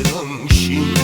Drum.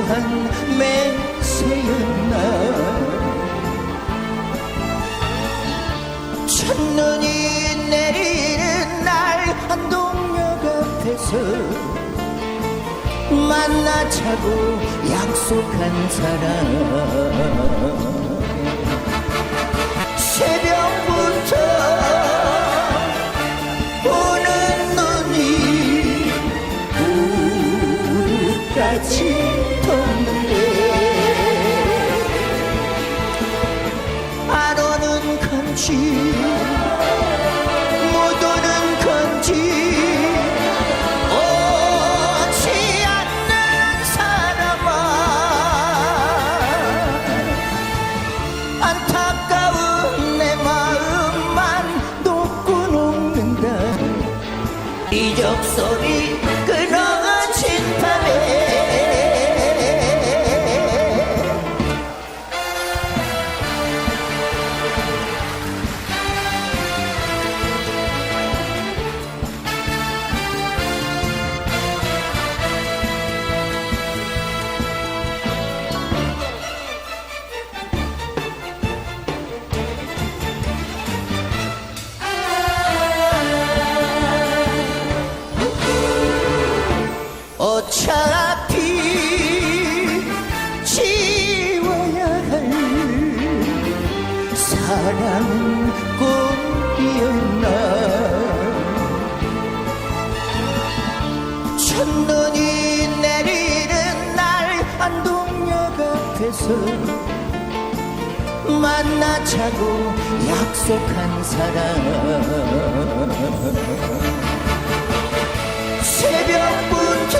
또한 맹세였나. 첫눈이 내리는 날 한동역 앞에서 만나자고 약속한 사람. 새벽부터 우는 눈이 우까지 오는 건지 못 오는 건지 오지 않는 사람아. 안타까운 내 마음만 놓고 녹는다 이적 소리 끊 앞에서 만나자고 약속한 사람. 새벽부터